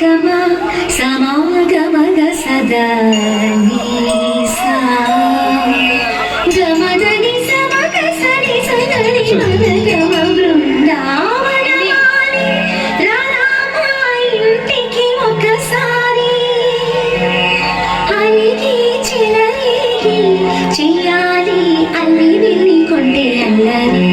సమాగమ సమాగమగ సదా గమదని సమగ సరి సగరి మనగమ బృందావనాని రామ ఇంటికి ఒకసారి అలిగి చిలరి చెయ్యాలి అల్లి వెళ్ళి కొంటే అల్లరి.